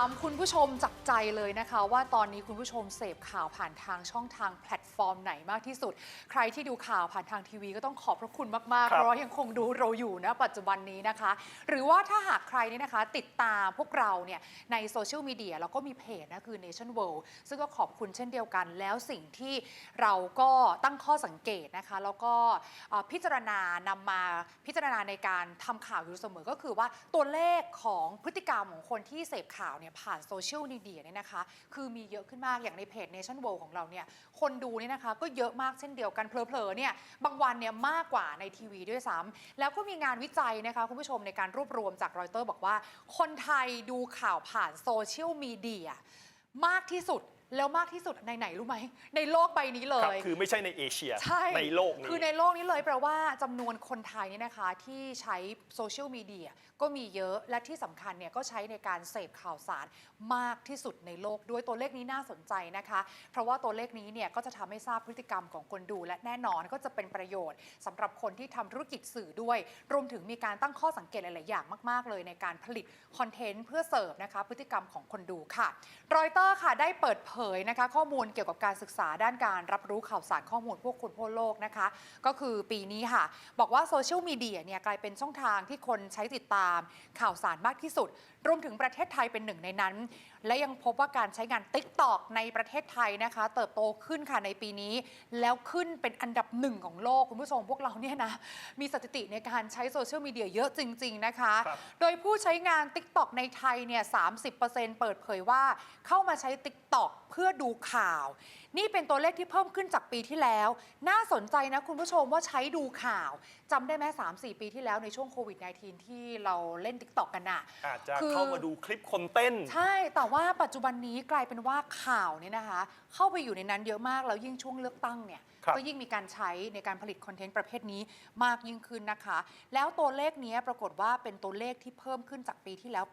ามคุณผู้ชมจากใจเลยนะคะ ว่าตอนนี้คุณผู้ชมเสพข่าวผ่านทางช่องทางแพลตฟอร์มไหนมากที่สุด ใครที่ดูข่าวผ่านทางทีวีก็ต้องขอบพระคุณมากๆครับเพราะว่ายังคงดูเราอยู่นะปัจจุบันนี้นะคะ หรือว่าถ้าหากใครนี่นะคะ ติดตามพวกเราเนี่ยในโซเชียลมีเดียแล้วก็มีเพจนะคือ Nation World ซึ่งก็ขอบคุณเช่นเดียวกันแล้วสิ่งที่เราก็ตั้งข้อสังเกตนะคะ แล้วก็เอ่อพิจารณานำมาพิจารณาในการทำข่าวอยู่เสมอก็คือว่าตัวเลขของพฤติกรรมของคนที่เสพข่าวเนี่ยผ่านโซเชียลมีเดียเนี่ยนะคะ คือมีเยอะขึ้นมากอย่างในเพจ Nation World ของเราเนี่ยคนดูเนี่ยนะคะก็เยอะมากเช่นเดียวกันเพลอๆเนี่ยบางวันเนี่ยมากกว่าในทีวีด้วยซ้ำแล้วก็มีงานวิจัยนะคะคุณผู้ชมในการรวบรวมจากรอยเตอร์บอกว่า คนไทยดูข่าวผ่านโซเชียลมีเดียมากที่สุด แล้วมากที่สุดในไหนรู้ไหม ในโลกใบนี้เลครับย คือไม่ใช่ในเอเชียใช่ในโลกนี้ คือในโลกนี้เลยแปลว่าจำนวนคนไทยเนี่ยนะคะที่ใช้โซเชียลมีเดียก็มีเยอะและที่สำคัญเนี่ยก็ใช้ในการเสพข่าวสารมากที่สุดในโลกด้วยตัวเลขนี้น่าสนใจนะคะ เพราะว่าตัวเลขนี้เนี่ยก็จะทำให้ทราบพฤติกรรมของคนดู และแน่นอนก็จะเป็นประโยชน์สำหรับคนที่ทำธุรกิจสื่อด้วย รวมถึงมีการตั้งข้อสังเกตหลาย ๆ อย่างมาก ๆ เลยในการผลิตคอนเทนต์เพื่อเสิร์ฟนะคะพฤติกรรมของคนดูค่ะรอยเตอร์ค่ะได้เปิดเผยนะคะข้อมูลเกี่ยวกับการศึกษาด้านการรับรู้ข่าวสารข้อมูลพวกคนทั่วโลกนะคะ ก็คือปีนี้ค่ะ บอกว่าโซเชียลมีเดียเนี่ยกลายเป็นช่องทางที่คนใช้ติดตามข่าวสารมากที่สุด รวมถึงประเทศไทยเป็นหนึ่งในนั้น และยังพบว่าการใช้งาน t ิ k t o k ในประเทศไทยนะคะ เติบโตขึ้นค่ะในปีนี้ แล้วขึ้นเป็นอันดับหนึ่งของโลกคุณผู้ชมพวกเราเนี่ยนะมีสถิติในการใช้โซเชียลมีเดียเยอะจริง ๆนะคะครับโดยผู้ใช้งาน TikTok ในไทยเนี่ย30%เปิดเผยว่าเข้ามาใช้ TikTok เพื่อดูข่าว นี่เป็นตัวเลขที่เพิ่มขึ้นจากปีที่แล้ว น่าสนใจนะคุณผู้ชมว่าใช้ดูข่าวจำได้ไหม3-4ปีที่แล้วในช่วงโควิด -19 ที่เราเล่น TikTok กันน่ะ อาจจะคือ เข้ามาดูคลิปคนเต้น ใช่ แต่ว่าปัจจุบันนี้กลายเป็นว่าข่าวเนี่ยนะคะ เข้าไปอยู่ในนั้นเยอะมาก แล้วยิ่งช่วงเลือกตั้งเนี่ย ครับก็ยิ่งมีการใช้ในการผลิตคอนเทนต์ประเภทนี้มากยิ่งขึ้นนะคะ แล้วตัวเลขเนี้ยปรากฏว่าเป็นตัวเลขที่เพิ่มขึ้นจากปีที่แล้ว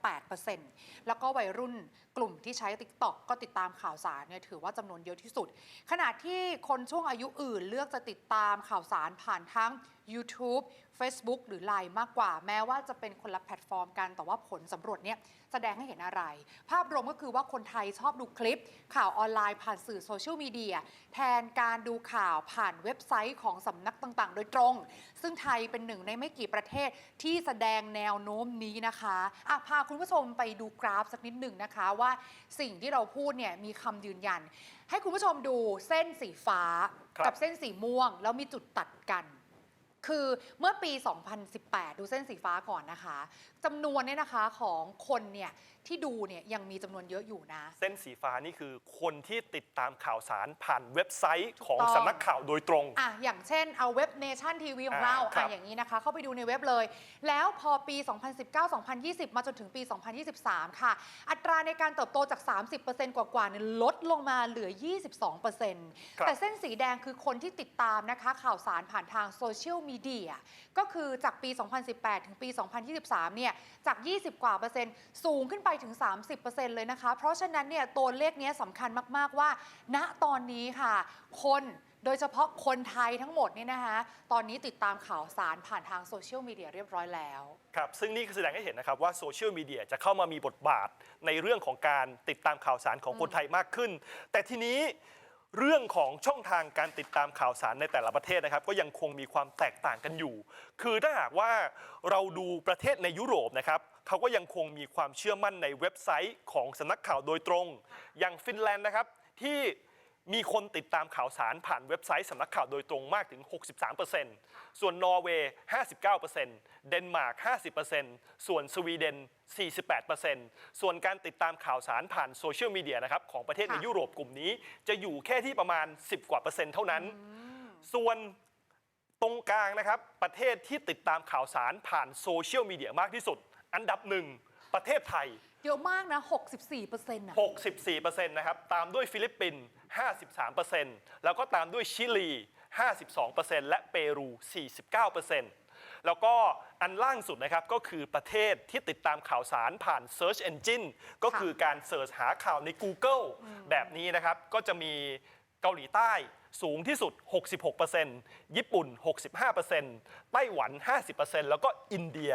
8%แล้วก็วัยรุ่นกลุ่มที่ใช้ TikTok ก็ติดตามข่าวสารเนี่ยถือว่าจำนวนเยอะที่สุดขณะที่คนช่วงอายุอื่นเลือกจะติดตามข่าวสารผ่านทั้ง YouTube Facebook หรือ Line มากกว่า แม้ว่าจะเป็นคนละแพลตฟอร์มกัน แต่ว่าผลสำรวจเนี่ยแสดงให้เห็นอะไร ภาพรวมก็คือว่าคนไทยชอบดูคลิป ข่าวออนไลน์ผ่านสื่อโซเชียลมีเดียแทนการดูข่าวผ่านเว็บไซต์ของสำนักต่างๆ โดยตรง ซึ่งไทยเป็นหนึ่งในไม่กี่ประเทศที่แสดงแนวโน้มนี้นะคะอะพาคุณผู้ชมไปดูกราฟสักนิดหนึ่งนะคะว่าสิ่งที่เราพูดเนี่ยมีคำยืนยัน ให้คุณผู้ชมดูเส้นสีฟ้าครับกับเส้นสีม่วง แล้วมีจุดตัดกัน คือเมื่อปี 2018 ดูเส้นสีฟ้าก่อนนะคะจำนวนเนี่ยนะคะของคนเนี่ยที่ดูเนี่ยยังมีจำนวนเยอะอยู่นะ เส้นสีฟ้านี่คือคนที่ติดตามข่าวสารผ่านเว็บไซต์ของถูกต้องสำนักข่าวโดยตรง อะอย่างเช่นเอาเว็บเนชั่นทีวีของเราอ่าครัอะบอย่างนี้นะคะ เข้าไปดูในเว็บเลย แล้วพอปี 2019-2020 มาจนถึงปี 2023 ค่ะ อัตราในการเติบโตจาก 30%กว่าๆเนี่ยลดลงมาเหลือ 22%ครับแต่เส้นสีแดงคือคนที่ติดตามนะคะข่าวสารผ่านทางโซเชียลมีเดีย ก็คือจากปี 2018 ถึงปี 2023 เนี่ย จาก 20 กว่าเปอร์เซ็นต์สูงขึ้นไปถึง 30%เซ็นต์เลยนะคะ เพราะฉะนั้นเนี่ยตัวเลขนี้สำคัญมาก ๆ ว่า ณตอนนี้ค่ะ คนโดยเฉพาะคนไทยทั้งหมดเนี่ยนะคะ ตอนนี้ติดตามข่าวสารผ่านทางโซเชียลมีเดียเรียบร้อยแล้ว ครับ ซึ่งนี่แสดงให้เห็นนะครับว่าโซเชียลมีเดียจะเข้ามามีบทบาทในเรื่องของการติดตามข่าวสารของคนไทยมากขึ้น แต่ทีนี้ เรื่องของช่องทางการติดตามข่าวสารในแต่ละประเทศนะครับ ก็ยังคงมีความแตกต่างกันอยู่ คือถ้าหากว่าเราดูประเทศในยุโรปนะครับเขาก็ยังคงมีความเชื่อมั่นในเว็บไซต์ของสำนักข่าวโดยตรง อย่างฟินแลนด์นะครับที่ มีคนติดตามข่าวสารผ่านเว็บไซต์สำนักข่าวโดยตรงมากถึง 63%ส่วนนอร์เวย์ 59%เดนมาร์ก 50%ส่วนสวีเดน 48%ส่วนการติดตามข่าวสารผ่านโซเชียลมีเดียนะครับของประเทศในค่ะยุโรปกลุ่มนี้ จะอยู่แค่ที่ประมาณ 10 กว่าเปอร์เซ็นต์เท่านั้น ส่วนตรงกลางนะครับ ประเทศที่ติดตามข่าวสารผ่านโซเชียลมีเดียมากที่สุด อันดับหนึ่งประเทศไทย เยอะมากนะ 64%นะ64%นะครับ ตามด้วยฟิลิปปินส์53%แล้วก็ตามด้วยชิลี 52%และเปรู 49%แล้วก็อันล่างสุดนะครับ ก็คือประเทศที่ติดตามข่าวสารผ่าน Search Engine ก็คือการเสิร์ชหาข่าวใน Google แบบนี้นะครับ ก็จะมีเกาหลีใต้ สูงที่สุด 66%ญี่ปุ่น 65%ไต้หวัน 50%แล้วก็อินเดีย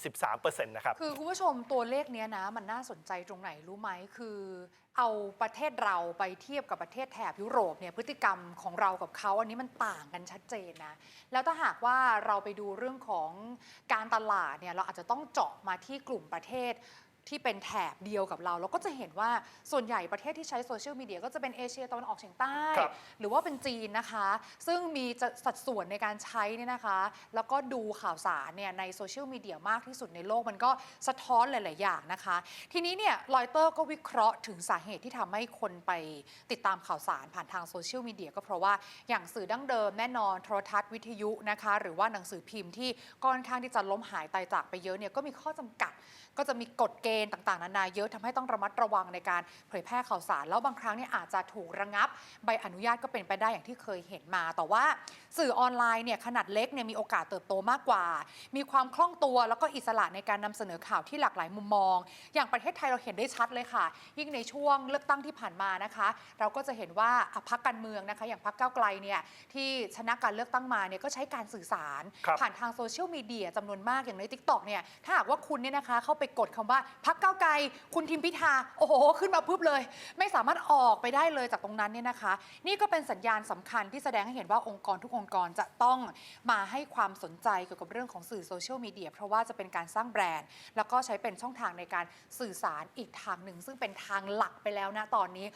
43%นะครับคือคุณผู้ชมตัวเลขเนี้ยนะมันน่าสนใจตรงไหนรู้ไหมคือเอาประเทศเราไปเทียบกับประเทศแถบยุโรปเนี่ยพฤติกรรมของเรากับเขาอันนี้มันต่างกันชัดเจนนะ แล้วถ้าหากว่าเราไปดูเรื่องของการตลาดเนี่ยเราอาจจะต้องเจาะมาที่กลุ่มประเทศ ที่เป็นแถบเดียวกับเรา เราก็จะเห็นว่าส่วนใหญ่ประเทศที่ใช้โซเชียลมีเดียก็จะเป็นเอเชียตะวันออกเฉียงใต้ ครับ หรือว่าเป็นจีนนะคะ ซึ่งมีจะสัดส่วนในการใช้เนี่ยนะคะ แล้วก็ดูข่าวสารเนี่ยในโซเชียลมีเดียมากที่สุดในโลกมันก็สะท้อนหลาย ๆ อย่างนะคะ ทีนี้เนี่ยรอยเตอร์ก็วิเคราะห์ถึงสาเหตุที่ทำให้คนไปติดตามข่าวสารผ่านทางโซเชียลมีเดียก็เพราะว่าอย่างสื่อดั้งเดิมแน่นอนโทรทัศน์วิทยุนะคะ หรือว่าหนังสือพิมพ์ที่ก็ค่อนข้างที่จะล้มหายตายจากไปเยอะเนี่ยก็มีข้อจำกัด ก็จะมีกฎเกณฑ์ต่างๆ นานาเยอะทำให้ต้องระมัดระวังในการเผยแพร่ข่าวสาร แล้วบางครั้งเนี่ยอาจจะถูกระงับ ใบอนุญาตก็เป็นไปได้อย่างที่เคยเห็นมา แต่ว่าสื่อออนไลน์เนี่ยขนาดเล็กเนี่ยมีโอกาสเติบโตมากกว่า มีความคล่องตัวแล้วก็อิสระในการนำเสนอข่าวที่หลากหลายมุมมอง อย่างประเทศไทยเราเห็นได้ชัดเลยค่ะ ยิ่งในช่วงเลือกตั้งที่ผ่านมานะคะ เราก็จะเห็นว่าอะพรรคการเมืองนะคะ อย่างพรรคก้าวไกลเนี่ยที่ชนะการเลือกตั้งมาเนี่ยก็ใช้การสื่อสารครับผ่านทางโซเชียลมีเดียจำนวนมากอย่างใน t ิ k t o k เนี่ยถ้าหากว่าคุณเนี่ยนะคะเข้าไปกดคำว่าพักเก้าไกลคุณทิมพิธา โอ้โห ขึ้นมาปุ๊บเลย ไม่สามารถออกไปได้เลยจากตรงนั้นเนี่ยนะคะ นี่ก็เป็นสัญญาณสำคัญที่แสดงให้เห็นว่าองค์กรทุกองค์กรจะต้องมาให้ความสนใจเกี่ยวกับเรื่องของสื่อโซเชียลมีเดียเพราะว่าจะเป็นการสร้างแบรนด์ แล้วก็ใช้เป็นช่องทางในการสื่อสารอีกทางหนึ่ง ซึ่งเป็นทางหลักไปแล้วนะตอนนี้